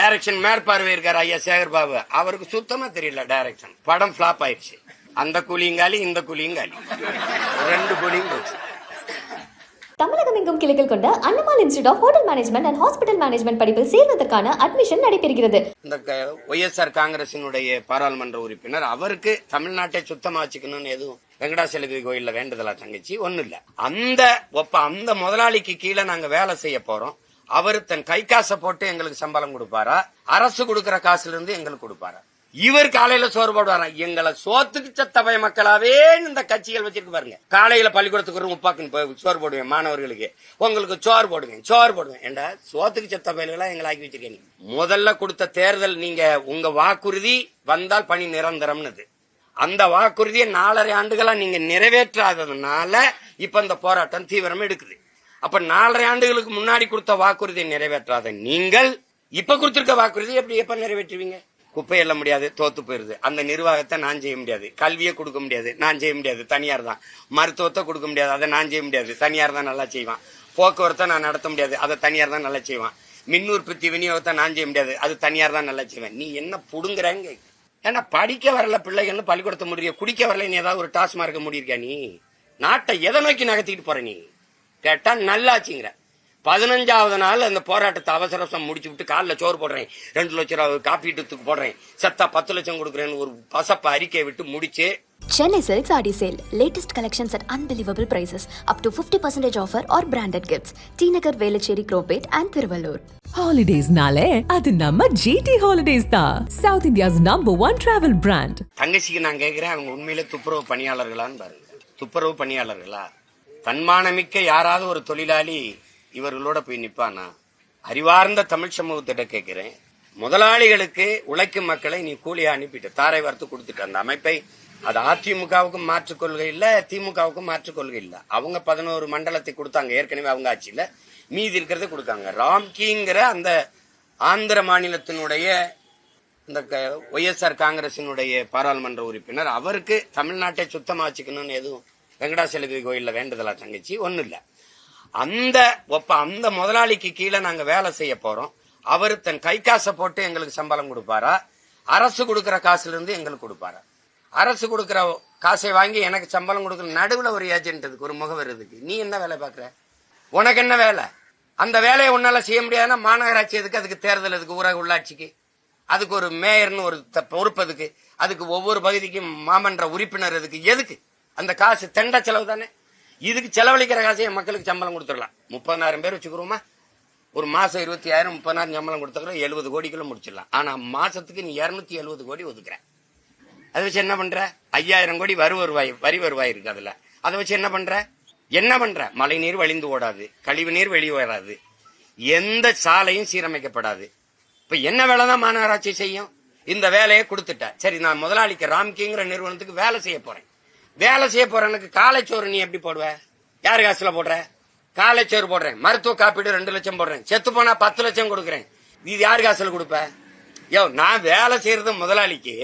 Direction மேற்பார்வை இருக்காரு ஐயா சேகர் பாபு அவருக்கு சுத்தமா தெரியல டைரக்ஷன் படம் ஃபிளாப் ஆயிடுச்சு. அந்த கூலிங்காலி இந்த கூலிங்காலி ரெண்டு கூலியும் போச்சு. தமிழகம் எங்கும் கிளைகள் கொண்ட Annamal institute of hotel management and hospital management படிப்பில் சேர்வதற்கான அட்மிஷன் நடைபெறுகிறது. இந்த ஒய்எஸ்ஆர் காங்கிரசினுடைய பாராளுமன்ற உறுப்பினர் அவருக்கு தமிழ்நாட்டை சுத்தமா வச்சுக்கணும்னு எதுவும் வெங்கடாசலபதி கோயில்ல வேண்டுதலா தங்கச்சி? ஒண்ணும் இல்ல. அந்த ஒப்ப அந்த முதலாளிக்கு கீழே நாங்க வேலை செய்ய போறோம். அவர் தன் கை காசை போட்டு எங்களுக்கு சம்பளம் கொடுப்பாரா? அரசு கொடுக்கிற காசுல இருந்து எங்களுக்கு கொடுப்பாரா? இவர் காலையில சோறு போடுவாரா? எங்களை சோத்துக்கு சத்தபய மக்களாவே இந்த கட்சிகள் வச்சிருக்கு பாருங்க. காலையில பள்ளிக்கூடத்துக்கு ஒரு முப்பாக்குன்னு போய் சோறு போடுவேன் மாணவர்களுக்கு. உங்களுக்கு சோறு போடுவேன் சோறு போடுவேன் ஏண்டா? சோத்துக்கு சத்த பயல்களா எங்களை ஆக்கி வச்சிருக்கீங்க. முதல்ல கொடுத்த தேர்தல் நீங்க உங்க வாக்குறுதி வந்தால் பணி நிரந்தரம்னு அந்த வாக்குறுதியை நாலரை ஆண்டுகளா நீங்க நிறைவேற்றாததுனால இப்ப இந்த போராட்டம் தீவிரம் எடுக்குது. அப்ப நாலரை ஆண்டுகளுக்கு முன்னாடி கொடுத்த வாக்குறுதியை நிறைவேற்றாத நீங்கள் இப்ப கொடுத்திருக்க வாக்குறுதி எப்படி எப்ப நிறைவேற்றுவீங்க? குப்பை எல்ல முடியாது தோத்து போயிருது. அந்த நிர்வாகத்தை நான் செய்ய முடியாது. கல்வியை கொடுக்க முடியாது நான் செய்ய முடியாது. தனியார் தான். மருத்துவத்தை கொடுக்க முடியாது அதை நான் செய்ய முடியாது. தனியார் தான் நல்லா செய்வான். போக்குவரத்தை நான் நடத்த முடியாது அதை தனியார் தான் நல்லா செய்வான். மின் உற்பத்தி விநியோகத்தை நான் செய்ய முடியாது அது தனியார் தான் நல்லா செய்வேன். நீ என்ன புடுங்குறங்க? ஏன்னா படிக்க வரல பிள்ளைகள்னு பள்ளிக்கூடத்தை முடிய குடிக்க வரல நீ ஏதாவது ஒரு டாஸ்மார்க்க முடியிருக்கா நீ? நாட்டை எதை நோக்கி நகர்த்திட்டு போற நீ? கேட்டா நல்லாச்சுங்கிற. பதினஞ்சாவது நாள் அந்த போராட்டத்தை அவசர அவசரம் முடிச்சு விட்டு காலில் சோறு போடுறேன். ரெண்டு லட்சம் ரூபா காப்பீட்டுக்கு போடுறேன். செத்தா பத்து லட்சம் கொடுக்குறேன்னு ஒரு பசப்ப அறிக்கை விட்டு முடிச்சு. Chennai Silks Adi Sale. Latest collections at unbelievable prices. Up to 50% offer or branded gifts. T Nagar, Velachery, Cropate and Thiruvallur. ஹாலிடேஸ்னாலே அது நம்ம ஜிடி ஹாலிடேஸ் தான். South India's number one travel brand தங்கச்சிக்கு நான் கேட்கிறேன் அவங்க உண்மையிலே துப்புரவு பணியாளர்களான்னு பாருங்க. துப்புரவு பணியாளர்களா? தன்மானமிக்க யாராவது ஒரு தொழிலாளி இவர்களோட போய் நிப்பானா அறிவார்ந்த தமிழ் சமூகத்திட்ட கேட்கிறேன் முதலாளிகளுக்கு உழைக்கும் மக்களை நீ கூலியா அனுப்பிட்டு தாரை வார்த்து கொடுத்துட்டு அந்த அமைப்பை அது அதிமுகவுக்கும் மாற்றுக் கொள்கை இல்ல திமுகவுக்கும் மாற்றுக் கொள்கை இல்ல. அவங்க பதினோரு மண்டலத்தை கொடுத்தாங்க ஏற்கனவே அவங்க ஆட்சியில. மீதி இருக்கிறத கொடுத்தாங்க ராம்கிங்கிற அந்த ஆந்திர மாநிலத்தினுடைய இந்த ஒய்எஸ்ஆர் காங்கிரசினுடைய பாராளுமன்ற உறுப்பினர் அவருக்கு தமிழ்நாட்டை சுத்தமா வச்சுக்கணும்னு எதுவும் வெங்கடாசலபதி கோயில்ல வேண்டுதலா தங்கச்சி? ஒன்றும் இல்ல அந்த ஒப்ப அந்த முதலாளிக்கு கீழே நாங்க வேலை செய்ய போறோம். அவர் தன் கை காசை போட்டு எங்களுக்கு சம்பளம் கொடுப்பாரா? அரசு கொடுக்குற காசுல இருந்து எங்களுக்கு கொடுப்பாரா? அரசு கொடுக்குற காசை வாங்கி எனக்கு சம்பளம் கொடுக்குற நடுவில் ஒரு ஏஜென்ட் இருக்கு ஒரு முகவர் இருக்கு நீ என்ன வேலை பார்க்குற? உனக்கு என்ன வேலை? அந்த வேலையை உன்னால செய்ய முடியாதுன்னா மாநகராட்சி எதுக்கு? அதுக்கு தேர்தல் எதுக்கு? ஊரக உள்ளாட்சிக்கு. அதுக்கு ஒரு மேயர்னு ஒரு த- பொறுப்பு அதுக்கு. அதுக்கு ஒவ்வொரு பகுதிக்கும் மாமன்ற உறுப்பினர் எதுக்கு? எதுக்கு? அந்த காசு தெண்ட செலவு தானே? இதுக்கு செலவழிக்கிற காசையே மக்களுக்கு சம்பளம் கொடுத்துடலாம். முப்பதாயிரம் பேர் வச்சுக்கிறோமா? ஒரு மாசம் இருபத்தி ஆயிரம் முப்பதாயிரம் சம்பளம் கொடுத்துக்கிறோம் எழுபது கோடிக்குள்ள முடிச்சிடலாம். ஆனா மாசத்துக்கு நீ இருநூத்தி எழுபது கோடி ஒதுக்குற. அதை வச்சு என்ன பண்ற? ஐயாயிரம் கோடி வரி வருவாய் வரி வருவாய் இருக்கு அதுல. அதை வச்சு என்ன பண்ற? என்ன பண்ற? மழை நீர் வழிந்து ஓடாது கழிவு நீர் வெளியே வராது. எந்த சாலையும் சீரமைக்கப்படாது. இப்ப என்ன வேலை தான் மாநகராட்சி செய்யும்? இந்த வேலையை கொடுத்துட்டேன் சரி நான் முதலாளிக்கு ராம்கிங்கிற நிறுவனத்துக்கு வேலை செய்ய போறேன். வேலை செய்ய போறவனுக்கு காலைச்சோறு நீ எப்படி போடுவ? யார் காசுல போடுற? காலைச்சோறு போடுறேன். மருத்துவ காப்பீடு ரெண்டு லட்சம் போடுறேன். செத்து போனா பத்து லட்சம் கொடுக்குறேன். இது யார் காசுல கொடுப்ப? யோ நான் வேலை செய்யறது முதலாளிக்கு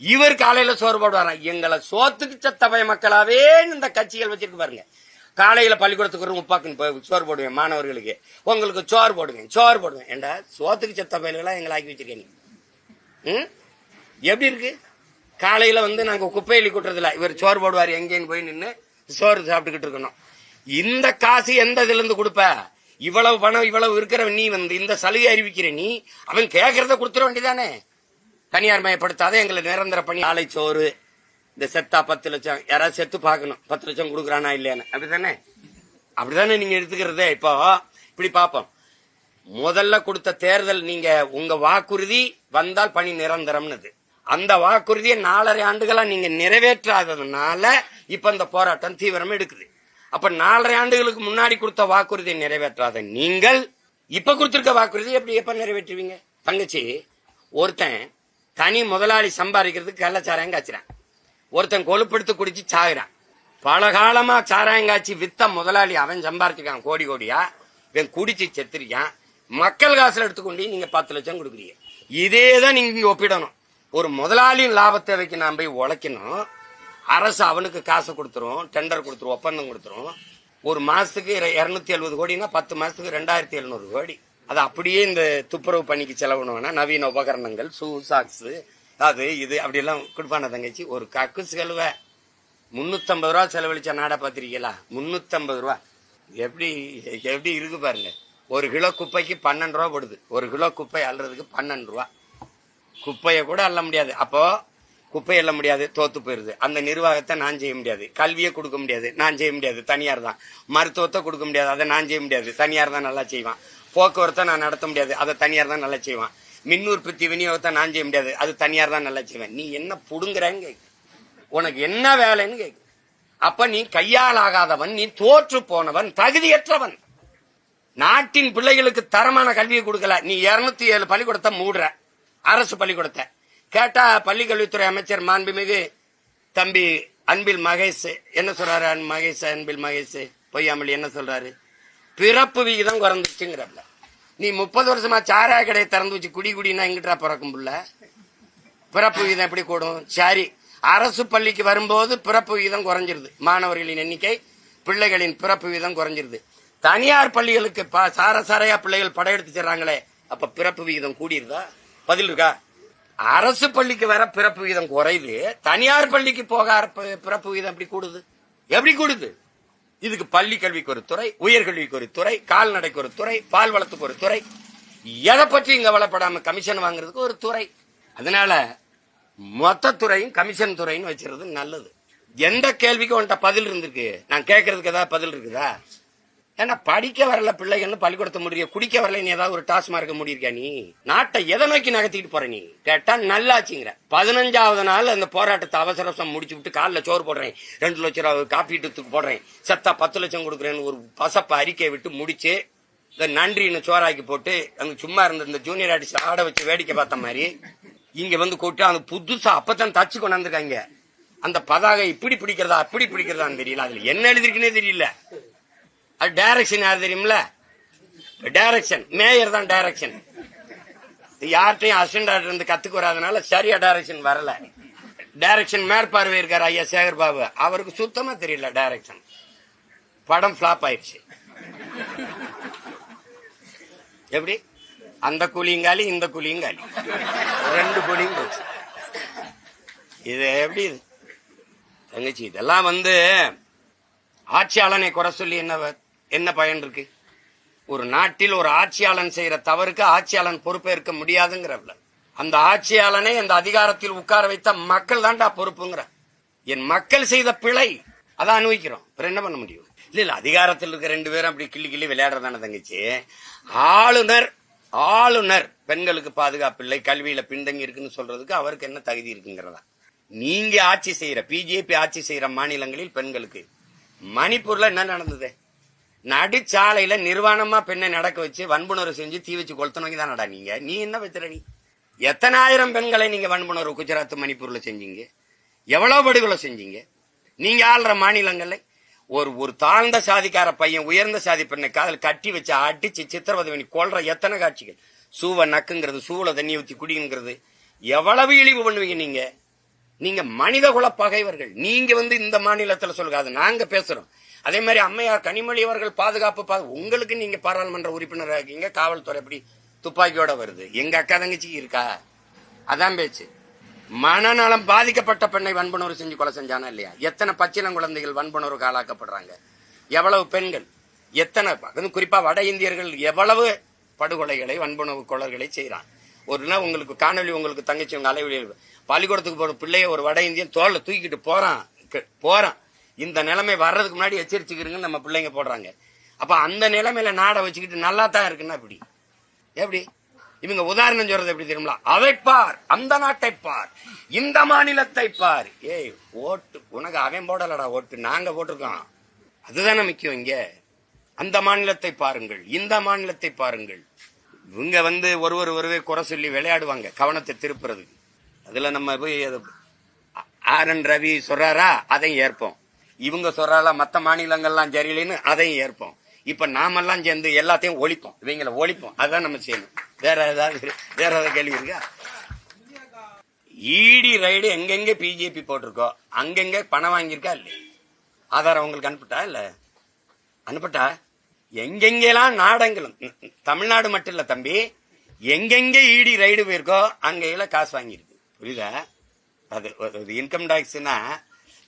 இவர் காலையில சோறு போடுவாரா? எங்களை சோத்துக்கு சத்தபய மக்களாவே இந்த கட்சிகள் வச்சிருக்கு பாருங்க. காலையில பள்ளிக்கூடத்துக்கு ஒரு முப்பாக்குன்னு போய் சோறு போடுவேன் மாணவர்களுக்கு. உங்களுக்கு சோறு போடுவேன் சோறு போடுவேன். ஏண்டா சோத்துக்கு செத்த பயல்களா எங்களை ஆக்கி வச்சிருக்கேன் ம்? எப்படி இருக்கு? காலையில வந்து நாங்க குப்பையிலி கொட்டுறதில்ல இவர் சோறு போடுவார் எங்கேன்னு போய் நின்று சோறு சாப்பிட்டுக்கிட்டு இருக்கணும். இந்த காசு எந்த இதுல இருந்து கொடுப்ப? இவ்வளவு பணம் இவ்வளவு இருக்கிற நீ வந்து இந்த சலுகை அறிவிக்கிற நீ அவன் கேட்கறத கொடுத்துட வேண்டியதானே? தனியார் மயப்படுத்தாத எங்களை நிரந்தர பணி. ஆலை சோறு இந்த செத்தா பத்து லட்சம் யாராவது செத்து பார்க்கணும். பத்து லட்சம் கொடுக்குறானா இல்லையான்னு. அப்படிதானே அப்படிதானே நீங்க எடுத்துக்கிறதே? இப்போ இப்படி பார்ப்போம். முதல்ல கொடுத்த தேர்தல் நீங்க உங்க வாக்குறுதி வந்தால் பணி நிரந்தரம்னு அந்த வாக்குறுதியை நாலரை ஆண்டுகளா நீங்க நிறைவேற்றாததுனால இப்ப இந்த போராட்டம் தீவிரம் எடுக்குது. அப்ப நாலரை ஆண்டுகளுக்கு முன்னாடி கொடுத்த வாக்குறுதியை நிறைவேற்றாத நீங்கள் இப்ப கொடுத்திருக்க வாக்குறுதி எப்படி எப்ப நிறைவேற்றுவீங்க? தங்கச்சி ஒருத்தன் தனி முதலாளி சம்பாதிக்கிறதுக்கு கள்ளச்சாராயம் காய்ச்சிறான். ஒருத்தன் கொழுப்படுத்து குடிச்சு சாகுறான். பல காலமா சாராயம் காய்ச்சி வித்த முதலாளி அவன் சம்பாரிச்சிருக்கான் கோடி கோடியா? இவன் குடிச்சு செத்துருக்கான். மக்கள் காசுல எடுத்துக்கொண்டு நீங்க பத்து லட்சம் கொடுக்குறீங்க. இதே தான் நீங்க ஒப்பிடணும். ஒரு முதலாளியின் லாபத்தை வைக்க நாம் போய் உழைக்கணும். அரசு அவனுக்கு காசு கொடுத்துரும் டெண்டர் கொடுத்துரும் ஒப்பந்தம் கொடுத்துரும். ஒரு மாசத்துக்கு இரநூத்தி எழுபது கோடினா பத்து மாசத்துக்கு ரெண்டாயிரத்தி எழுநூறு கோடி. அது அப்படியே இந்த துப்புரவு பணிக்கு செலவுணும்னா நவீன உபகரணங்கள் ஷூ சாக்ஸ் அது இது அப்படியெல்லாம் கொடுப்பான தங்கச்சி? ஒரு கக்கு செலவை. முன்னூத்தம்பது ரூபா செலவழிச்ச நாடா பார்த்துருக்கீங்களா? முன்னூத்தம்பது ரூபா. எப்படி எப்படி இருக்கு பாருங்க. ஒரு கிலோ குப்பைக்கு பன்னெண்டு ரூபா போடுது. ஒரு கிலோ குப்பை அள்ளுறதுக்கு பன்னெண்டு ரூபா. குப்பையை கூட அள்ள முடியாது. அப்போ குப்பை எல்ல முடியாது தோத்து போயிருது. அந்த நிர்வாகத்தை நான் செய்ய முடியாது. கல்வியை கொடுக்க முடியாது நான் செய்ய முடியாது. தனியார் தான். மருத்துவத்தை கொடுக்க முடியாது அதை நான் செய்ய முடியாது. தனியார் தான் நல்லா செய்வான். போக்குவரத்தை நான் நடத்த முடியாது அதை தனியார் தான் நல்லா செய்வான். மின் உற்பத்தி விநியோகத்தை நான் செய்ய முடியாது அது தனியார் தான் நல்லா செய்வேன். நீ என்ன புடுங்குறேன்னு கேக்கு. உனக்கு என்ன வேலைன்னு கேக்கு. அப்ப நீ கையால் ஆகாதவன் நீ தோற்று போனவன் தகுதியற்றவன். நாட்டின் பிள்ளைகளுக்கு தரமான கல்வியை கொடுக்கல. நீ இருநூத்தி ஏழு பள்ளிக்கூடத்தை மூடுற. அரசு பள்ளிக்கூடத்தை. கேட்டா பள்ளிக்கல்வித்துறை அமைச்சர் மாண்புமிகு தம்பி அன்பில் மகேஷ் என்ன சொல்றாரு மகேஷ் அன்பில் மகேஷ்? பொய்யாமல் என்ன சொல்றாரு? பிறப்பு விகிதம் குறைஞ்சிச்சுங்கிறப்ப நீ முப்பது வருஷமா சாராய கடையை திறந்து வச்சு குடி குடினா எங்கிட்டா பிறக்கும் புள்ள? பிறப்பு விகிதம் எப்படி கூடும்? சரி அரசு பள்ளிக்கு வரும்போது பிறப்பு விகிதம் குறைஞ்சிருது. மாணவர்களின் எண்ணிக்கை பிள்ளைகளின் பிறப்பு விகிதம் குறைஞ்சிருது. தனியார் பள்ளிகளுக்கு ப- சார சாரையா பிள்ளைகள் படையெடுத்து செல்றாங்களே அப்ப பிறப்பு விகிதம் கூடியிருதா பதில் இருக்கா? அரசு பள்ளிக்கு வர பிறப்பு விகிதம் குறையுது. தனியார் பள்ளிக்கு போக பிறப்பு விகிதம் எப்படி கூடுது? எப்படி கூடுது? இதுக்கு பள்ளி கல்விக்கு ஒரு துறை உயர்கல்விக்கு ஒரு துறை கால்நடைக்கு ஒரு துறை பால் வளத்துக்கு ஒரு துறை. எதை பற்றி இங்க வளப்படாம கமிஷன் வாங்குறதுக்கு ஒரு துறை. அதனால மொத்த துறையும் கமிஷன் துறையும் வச்சிருது நல்லது. எந்த கேள்விக்கு உன்கிட்ட பதில் இருந்திருக்கு? நான் கேட்கறதுக்கு ஏதாவது பதில் இருக்குதா? ஏன்னா படிக்க வரல பிள்ளைகள்னு பள்ளிக்கூடத்தை முடிய குடிக்க வரல நீ ஏதாவது ஒரு டாஸ்மார்க்க முடியிருக்கா நீ? நாட்டை எதை நோக்கி நகர்த்திட்டு போற நீ? கேட்டா நல்லாச்சுங்கிற பதினஞ்சாவது நாள் அந்த போராட்டத்தை அவசர அவசரம் முடிச்சு விட்டு காலில் சோறு போடுறேன். ரெண்டு லட்சம் ரூபா காப்பீட்டுக்கு போடுறேன். செத்தா பத்து லட்சம் கொடுக்குறேன்னு ஒரு பசப்ப அறிக்கையை விட்டு முடிச்சு இந்த நன்றின்னு சோறாக்கி போட்டு அங்க சும்மா இருந்த இந்த ஜூனியர் ஆர்டிஸ்ட் ஆட வச்சு வேடிக்கை பார்த்த மாதிரி இங்க வந்து கூட்டு அந்த புதுசா அப்பதான் தச்சு கொண்டாந்துருக்காங்க அந்த பதாகை இப்படி பிடிக்கிறதா அப்படி பிடிக்கிறதான்னு தெரியல. அதுல என்ன எழுதிருக்குன்னே தெரியல. அது டைரக்ஷன் யார் தெரியுமில டைரக்ஷன் மேயர் தான் டைரக்ஷன் யார்கிட்டையும் அசிஸ்டன்ட் இருந்து கத்துக்கு வராதனால சரியா டைரக்ஷன் வரல. டைரக்ஷன் மேற்பார்வை இருக்காரு ஐயா சேகர் பாபு. அவருக்கு சுத்தமா தெரியல டைரக்ஷன் படம் ஃபிளாப் ஆயிடுச்சு எப்படி? அந்த கூலிங்காலி இந்த கூலிங்காலி ரெண்டு கூலியும் போச்சு. இது எப்படி இது? தங்கச்சி இதெல்லாம் வந்து ஆட்சியாளனை குறை சொல்லி என்ன என்ன பயன் இருக்கு? ஒரு நாட்டில் ஒரு ஆட்சியாளன் செய்யற தவறுக்கு ஆட்சியாளன் பொறுப்பேற்க முடியாதுங்கிறவள. அந்த ஆட்சியாளனை அந்த அதிகாரத்தில் உட்கார வைத்த மக்கள் தான்டா பொறுப்புங்கிற. என் மக்கள் செய்த பிழை அதை அனுபவிக்கிறோம். என்ன பண்ண முடியும்? இல்ல இல்ல அதிகாரத்தில் இருக்க ரெண்டு பேரும் அப்படி கிள்ளி கிள்ளி விளையாடுறதான தங்கச்சி? ஆளுநர் ஆளுநர் பெண்களுக்கு பாதுகாப்பு இல்லை கல்வியில பின்தங்கி இருக்குன்னு சொல்றதுக்கு அவருக்கு என்ன தகுதி இருக்குங்கிறதா? நீங்க ஆட்சி செய்யற பிஜேபி ஆட்சி செய்யற மாநிலங்களில் பெண்களுக்கு மணிப்பூர்ல என்ன நடந்தது? நடுச்சாலையில நிர்வாணமா பெண்ணை நடக்க வச்சு வன்புணர்வு செஞ்சு தீ வச்சு கொளுத்தனவங்க தானடா நீங்க. நீ என்ன வச்சுற நீ? எத்தனாயிரம் பெண்களை நீங்க வன்புணர்வு குஜராத் மணிப்பூர்ல செஞ்சீங்க? எவ்வளவு படுகொலை செஞ்சீங்க? நீங்க ஆள்ற மாநிலங்கள்ல ஒரு ஒரு தாழ்ந்த சாதிக்கார பையன் உயர்ந்த சாதி பெண்ணை காதல் கட்டி வச்சு அடிச்சு சித்திரவதை பண்ணி எத்தனை காட்சிகள்? சூவை நக்குங்கிறது சூளை தண்ணி ஊத்தி குடிங்கிறது. எவ்வளவு இழிவு பண்ணுவீங்க நீங்க? நீங்க மனித குல பகைவர்கள் நீங்க வந்து இந்த மாநிலத்துல சொல்லுங்க. அது நாங்க பேசுறோம். அதே மாதிரி அம்மையார் கனிமொழி அவர்கள் பாதுகாப்பு பா- உங்களுக்கு நீங்க பாராளுமன்ற உறுப்பினராக இருக்கீங்க காவல்துறை எப்படி துப்பாக்கியோட வருது? எங்க அக்கா தங்கச்சிக்கு இருக்கா? அதான் பேச்சு. மனநலம் பாதிக்கப்பட்ட பெண்ணை வன்புணர்வு செஞ்சு கொலை செஞ்சானா இல்லையா? எத்தனை பச்சிளம் குழந்தைகள் வன்புணர்வுக்கு ஆளாக்கப்படுறாங்க எவ்வளவு பெண்கள்? எத்தனை அதுவும் குறிப்பா வட இந்தியர்கள் எவ்வளவு படுகொலைகளை வன்புணர்வு கொலர்களை செய்யறான் ஒரு நாள் உங்களுக்கு காணொலி உங்களுக்கு தங்கச்சி உங்க அலைவழியில் பள்ளிக்கூடத்துக்கு போற பிள்ளைய ஒரு வட இந்தியன் தோல்ல தூக்கிட்டு போறான். போறான். இந்த நிலைமை வர்றதுக்கு முன்னாடி எச்சரிச்சுக்கிறீங்கன்னு நம்ம பிள்ளைங்க போடுறாங்க. அப்போ அந்த நிலைமையில நாடை வச்சுக்கிட்டு நல்லா தான் இருக்குன்னா இப்படி எப்படி? இவங்க உதாரணம் சொல்றது எப்படி தெரியுமா அதை பார் அந்த நாட்டை பார் இந்த மாநிலத்தை பார். ஏய் ஓட்டு உனக்கு அவன் போடலடா ஓட்டு நாங்க போட்டிருக்கோம். அதுதானே முக்கியம் இங்க. அந்த மாநிலத்தை பாருங்கள் இந்த மாநிலத்தை பாருங்கள். இவங்க வந்து ஒருவர் ஒருவே குறை சொல்லி விளையாடுவாங்க கவனத்தை திருப்புறதுக்கு. அதுல நம்ம போய் ஆர் என் ரவி சொல்றாரா? அதையும் ஏற்போம். இவங்க சொல்றால மற்ற மாநிலங்கள்லாம் சரியில்லைன்னு அதையும் ஏற்போம். இப்ப நாமெல்லாம் சேர்ந்து எல்லாத்தையும் ஒழிப்போம். இவங்கள ஒழிப்போம். அதான் நம்ம செய்யணும் வேற ஏதாவது வேற ஏதாவது கேள்வி இருக்கா? இடி ரைடு எங்கெங்க பிஜேபி போட்டிருக்கோ அங்கெங்க பணம் வாங்கியிருக்கா இல்லை ஆதாரம் உங்களுக்கு அனுப்பிட்டா இல்ல? அனுப்பிட்டா? எங்கெங்கெல்லாம் நாடங்களும் தமிழ்நாடு மட்டும் இல்ல தம்பி. எங்கெங்க ஈடி ரைடு போயிருக்கோ அங்கெல்லாம் காசு வாங்கியிருக்கு. புரியுதா? அது இன்கம் டாக்ஸ்னா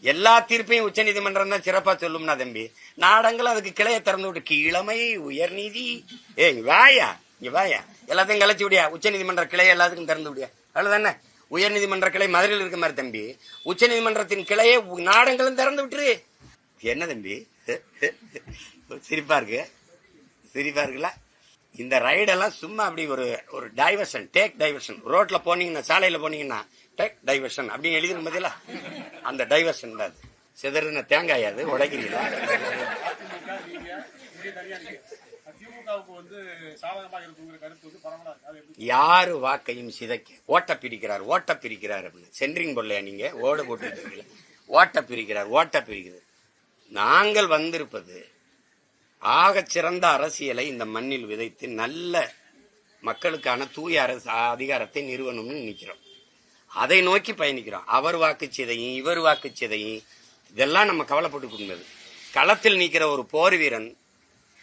எல்லா தீர்ப்பையும் உச்சநீதிமன்றம் தான் சிறப்பா சொல்லும்னா தம்பி. நாடங்களும் அதுக்கு கிளையை திறந்து விட்டு கீழமை உயர்நீதி ஏ வாயா இங்க வாயா. எல்லாத்தையும் கலைச்சு விடியா. உச்ச நீதிமன்ற கிளையை எல்லாத்துக்கும் திறந்து விடியா. அவ்வளவுதானே? உயர்நீதிமன்ற கிளை மதுரையில் இருக்க மாதிரி தம்பி. உச்சநீதிமன்றத்தின் கிளையை நாடங்களும் திறந்து விட்டுரு. என்ன தம்பி? சிரிப்பா இருக்கு. சிரிப்பா இருக்குல்ல? இந்த ரைடெல்லாம் சும்மா அப்படி ஒரு ஒரு டைவர்ஷன் டேக் டைவர்ஷன் ரோட்ல போனீங்கன்னா சாலையில போனீங்கன்னா டேக் டைவர்ஷன் அப்படின்னு எழுதிரும் பதிலா அந்த டைவர்ஷன் தான் அது. சிதறின தேங்காய் அது உடைக்கிறீங்களா யாரு வாக்கையும் சிதைக்க ஓட்ட பிரிக்கிறார் ஓட்ட பிரிக்கிறார் அப்படின்னு. சென்ட்ரிங் போடலையா நீங்க? ஓட போட்டுட்டு ஓட்ட பிரிக்கிறார் ஓட்ட பிரிக்கிறார். நாங்கள் வந்திருப்பது ஆகச் சிறந்த அரசியலை இந்த மண்ணில் விதைத்து நல்ல மக்களுக்கான தூய அரசு அதிகாரத்தை நிறுவனம்னு நிற்கிறோம் அதை நோக்கி பயணிக்கிறோம். அவர் வாக்குச்சீதையும் இவர் வாக்குச்சீதையும் இதெல்லாம் நம்ம கவலைப்பட்டு களத்தில் நிற்கிற ஒரு போர் வீரன்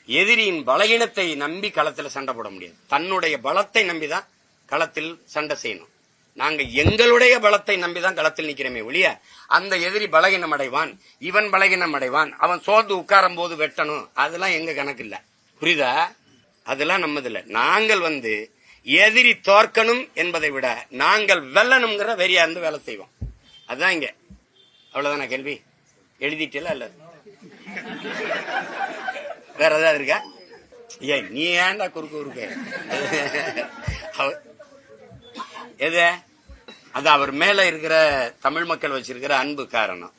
எதிரியின் பலகீனத்தை நம்பி களத்தில் சண்டை போட முடியாது. தன்னுடைய பலத்தை நம்பி தான் களத்தில் சண்டை செய்யணும். நாங்க எங்களுடைய பலத்தை நம்பிதான் களத்தில் நிக்கிறோமே ஒழிய அந்த எதிரி பலகீனம் அடைவான் இவன் பலகீனம் அடைவான் அவன் சோர்ந்து உட்காரும் போது வெட்டணும் அதெல்லாம் எங்க கணக்கு இல்ல புரியுதா? அதெல்லாம் நம்மது இல்ல நாங்கள் வந்து எதிரி தோற்கணும் என்பதை விட நாங்கள் வெல்லணுங்கிற வெறியா இருந்து வேலை செய்வோம். அதுதான் இங்க. அவ்வளவுதானா கேள்வி? எழுதிட்டல இல்ல? வேற ஏதாவது இருக்கா? ஏய் நீ ஏன்டா குறுக்கு குறுக்கு? எது? அது அவர் மேல இருக்கிற தமிழ் மக்கள் வச்சிருக்கிற அன்பு காரணம்.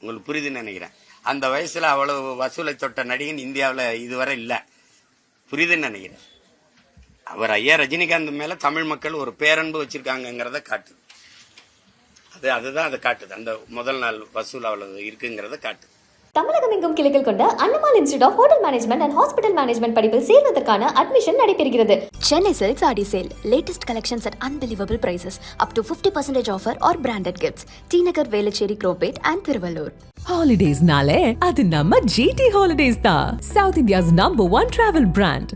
உங்களுக்கு புரியுதுன்னு நினைக்கிறேன். அந்த வயசுல அவ்வளவு வசூலை தொட்ட நடிகன் இந்தியாவில் இதுவரை இல்லை. புரியுதுன்னு நினைக்கிறேன். அவர் ஐயா ரஜினிகாந்த் மேல தமிழ் மக்கள் ஒரு பேரன்பு வச்சுருக்காங்கங்கிறத காட்டுது. அது அதுதான் அதை காட்டுது. அந்த முதல் நாள் வசூல் அவ்வளவு இருக்குங்கிறத காட்டுது. தமிழகம் எங்கும் கிளைகள் கொண்ட Annamal institute of hotel management and hospital management படிப்பில் சேர்வதற்கான அட்மிஷன் நடைபெறுகிறது Silk Saree Sale. Latest collections at unbelievable prices. Up to 50% offer or branded gifts. T Nagar, Velachery, Cropate and Thiruvallur. Holidays nale, அது நம்ம GT Holidays தான். South India's number one travel brand.